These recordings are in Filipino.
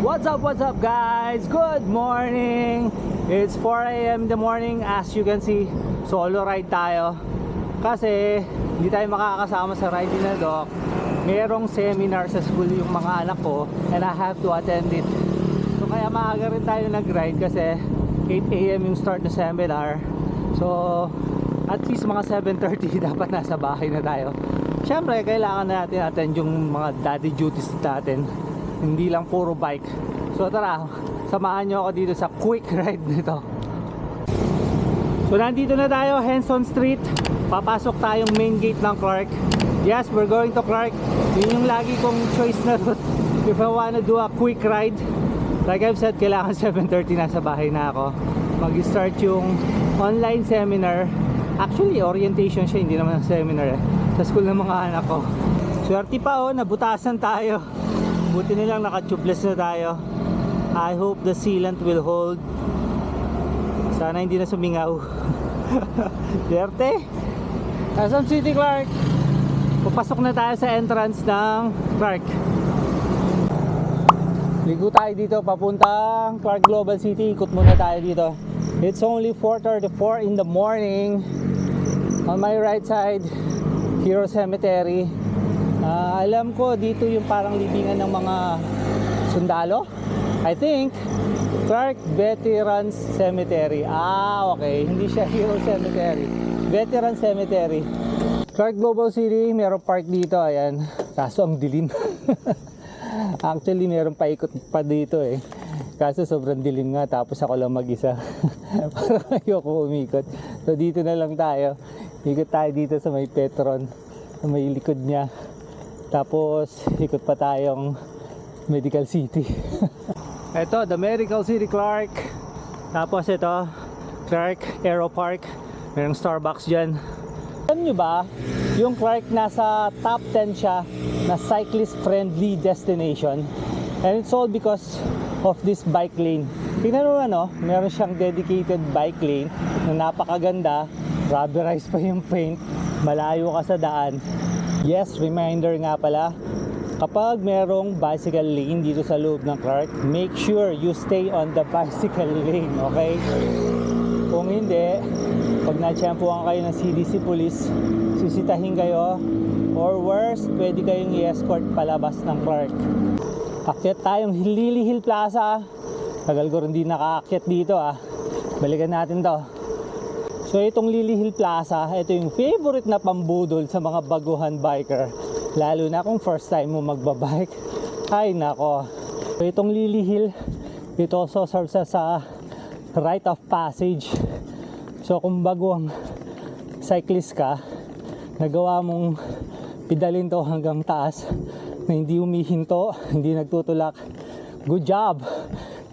What's up, what's up guys? Good morning! It's 4 a.m. in the morning as you can see, solo ride tayo. Kasi hindi tayo makakasama sa ride na doc. Merong seminar sa school yung mga anak ko and I have to attend it. So kaya maaga rin tayo nag-ride kasi 8 a.m. yung start ng seminar. So at least mga 7.30 dapat nasa bahay na tayo. Siyempre, kailangan natin attend yung mga daddy duties natin. Hindi lang puro bike. So tara, samahan nyo ako dito sa quick ride nito. So nandito na tayo, Henson Street. Papasok tayong main gate ng Clark. Yes, we're going to Clark. Yun yung lagi kong choice na route. If I wanna do a quick ride, like I've said, kailangan 7.30 nasa bahay na ako. Mag-start yung online seminar. Actually, orientation siya, hindi naman ang seminar eh. Sa school ng mga anak ko. Swerte pa oh, nabutasan tayo. Buti na naka-tubeless na tayo. I hope the sealant will hold. Sana hindi na sumingaw. Swerte! Quezon City, Clark. Papasok na tayo sa entrance ng Clark. Ligo tayo dito papuntang Clark Global City. Ikot muna tayo dito. It's only 4.34 in the morning. On my right side, Hero Cemetery. Ah, alam ko dito yung parang libingan ng mga sundalo. I think Clark Veterans Cemetery. Ah, okay. Hindi siya Hero Cemetery. Veteran Cemetery. Clark Global City, meron park dito. Ayan. Kaso ang dilim. Actually, meron paikot pa dito eh. Kaso sobrang dilim nga, tapos ako lang mag-isa. Parang ayoko umikot. So dito na lang tayo. Ikot tayo dito sa may Petron. Sa may likod niya. Tapos ikot pa tayong Medical City. ito, the Medical City Clark. Tapos ito, Clark Aero Park. Merong Starbucks dyan. Alam nyo ba, yung Clark nasa top 10 siya na cyclist-friendly destination. And it's all because of this bike lane. Tingnan mo ano, meron siyang dedicated bike lane na napakaganda. Rubberized pa yung paint. Malayo ka sa daan. Yes, reminder nga pala, kapag merong bicycle lane dito sa loob ng Clark, make sure you stay on the bicycle lane, okay? Kung hindi, pag na-champuan kayo ng CDC police, sisitahin kayo or worse, pwede kayong i-escort palabas ng Clark. Akyat tayong Lily Hill Plaza. Tagal ko rin di nakaakyat dito ah. Balikan natin to. So itong Lily Hill Plaza, ito yung favorite na pambudol sa mga baguhan biker. Lalo na kung first time mo magbabike. Ay nako. So itong Lily Hill, ito also serves as a right of passage. So kung baguang cyclist ka, nagawa mong pidalin to hanggang taas na hindi humihinto, hindi nagtutulak. Good job!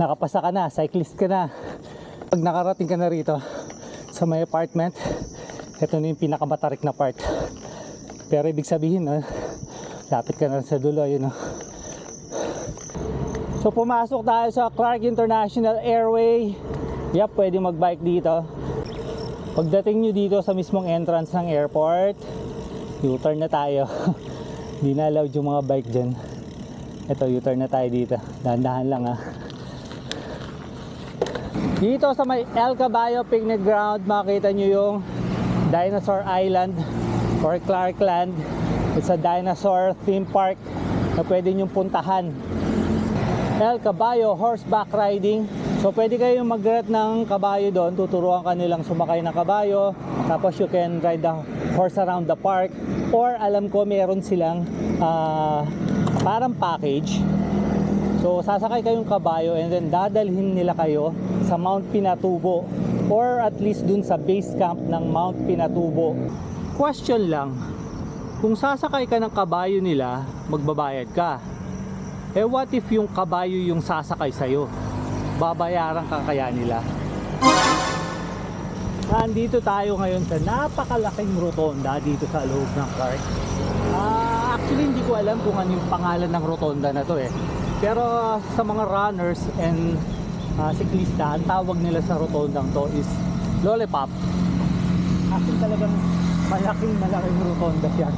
Nakapasa ka na, cyclist ka na. Pag nakarating ka na rito sa may apartment, ito na yung pinakamatarik na part. Pero ibig sabihin, ah, lapit ka na sa dulo, yun oh. So pumasok tayo sa Clark International Airway. Yep, pwede magbike dito. Pagdating nyo dito sa mismong entrance ng airport, U-turn na tayo. Hindi na allowed yung mga bike dyan. Ito, U-turn na tahan dito. Dahan-dahan lang ah. Dito sa may El Caballo Picnic Ground, makita nyo yung Dinosaur Island or Clarkland. It's a dinosaur theme park na pwede nyo puntahan. El Caballo horseback riding. So pwede kayong mag-rent ng kabayo doon, tuturuan ka nilang sumakay ng kabayo, tapos you can ride the horse around the park. Or alam ko meron silang ah, parang package. So sasakay kayong kabayo and then dadalhin nila kayo sa Mount Pinatubo or at least dun sa base camp ng Mount Pinatubo. Question lang, kung sasakay ka ng kabayo nila, magbabayad ka. Eh what if yung kabayo yung sasakay sa'yo? Babayaran ka kaya nila? Nandito tayo ngayon sa napakalaking rotonda dito sa loob ng Clark. Ah, actually hindi ko alam kung ano yung pangalan ng rotonda na to eh. Pero sa mga runners and ah, siklista, ang tawag nila sa rotondang to is Lollipop. Actually talagang malaking malaking rotonda siya.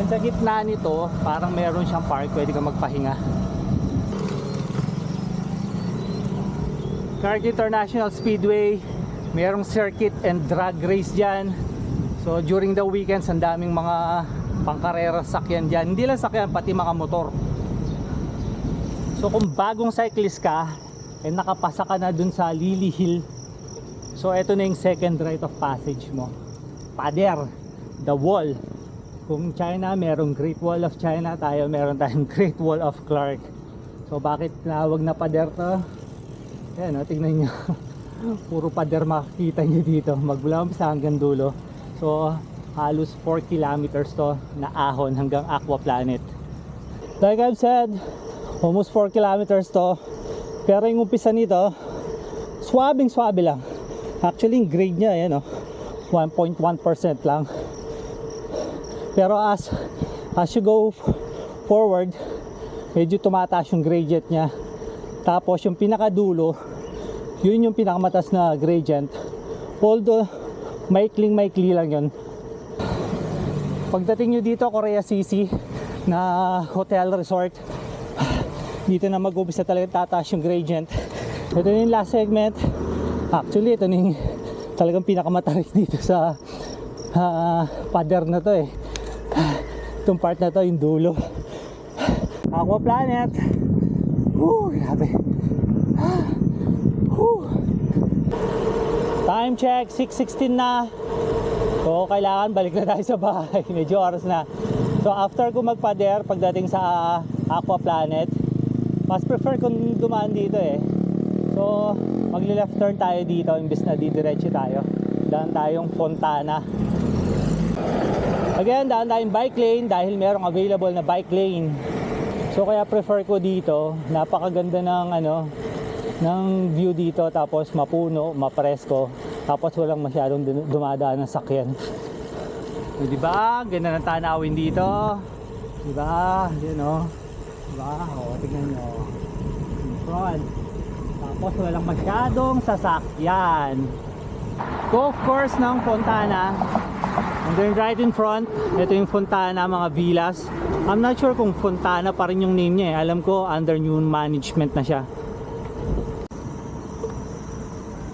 And sa gitna nito, parang meron siyang park, pwede ka magpahinga. Clark International Speedway. Merong circuit and drag race dyan. So during the weekends, ang daming mga pangkarera sakyan dyan. Hindi lang sakyan, pati mga motor. So kung bagong cyclist ka, eh nakapasa ka na dun sa Lily Hill. So eto na yung second rite of passage mo. Pader, the wall. Kung China, merong Great Wall of China, tayo meron tayong Great Wall of Clark. So bakit tinawag na pader to? Ayan o, tingnan nyo. Puro pader makikita nyo dito. Magmula umpisa hanggang dulo. So halos 4 kilometers to na ahon hanggang Aqua Planet. Like I've said, almost 4 kilometers to. Pero yung umpisa nito, swabing swabe lang. Actually, yung grade niya, ayan o, 1.1% lang. Pero as as you go forward, medyo tumataas yung gradient niya. Tapos yung pinakadulo, yun yung pinakamatas na gradient. Although, maikling maikli lang yun. Pagdating nyo dito, Korea City, na hotel resort, dito na mag-umpisa talaga tataas yung gradient. Ito na yung last segment. Actually, ito na yung talagang pinakamatarik dito sa ah, pader na to eh. Itong part na to, yung dulo. Aqua Planet. Woo, grabe. Woo. Time check, 6.16 na. So, kailangan balik na tayo sa bahay. Medyo oras na. So, after ko magpader, pagdating sa Aqua Planet, mas prefer kung dumaan dito eh. So, magli-left turn tayo dito imbes na didiretso tayo. Daan tayong Fontana. Again, daan tayong bike lane dahil merong available na bike lane. So kaya prefer ko dito, napakaganda ng ano ng view dito tapos mapuno, mapresko, tapos walang masyadong dumadaan ng sakyan. Di ba? Ganda ng tanawin dito. Di ba? Yun oh. Di ba? O, tingnan nyo. In front. Tapos walang masyadong sasakyan. Golf course ng Fontana. And then right in front, ito yung Fontana, mga villas. I'm not sure kung Fontana pa rin yung name niya eh. Alam ko under new management na siya.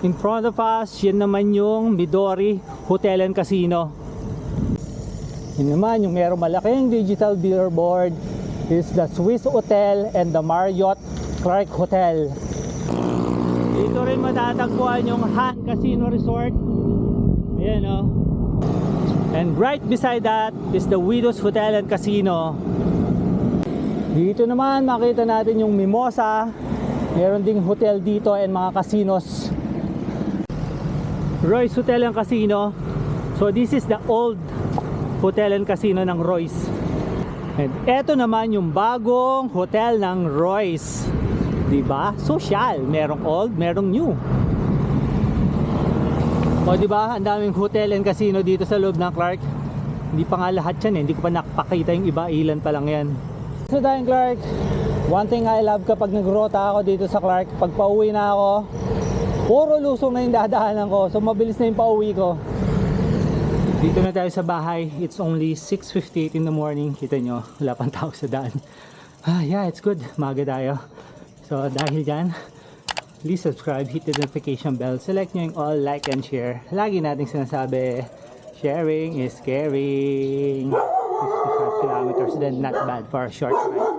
In front of us, yan naman yung Midori Hotel and Casino. Yun naman, yung merong malaking digital billboard is the Swiss Hotel and the Marriott Clark Hotel. Dito rin matatagpuan yung Han Casino Resort. Ayan o. And right beside that is the Widows Hotel and Casino. Dito naman makita natin yung Mimosa. Meron ding hotel dito and mga casinos. Royce Hotel and Casino. So this is the old hotel and casino ng Royce. And eto naman yung bagong hotel ng Royce. 'Di ba? Social, merong old, merong new. O 'di ba? Ang daming hotel and casino dito sa loob ng Clark. Hindi pa nga lahat 'yan eh. Hindi ko pa nakapakita yung iba, ilan pa lang 'yan. So dahil Clark, one thing I love kapag nagrota ako dito sa Clark, pag pauwi na ako, puro lusong na yung dadaanan ko. So mabilis na yung pauwi ko. Dito na tayo sa bahay. It's only 6.58 in the morning. Kita nyo, wala pang tao sa daan. Ah, yeah, it's good. Maga tayo. So, dahil dyan, please subscribe, hit the notification bell, select nyo yung all, like, and share. Lagi nating sinasabi, sharing is caring. 55 kilometers then not bad for a short ride.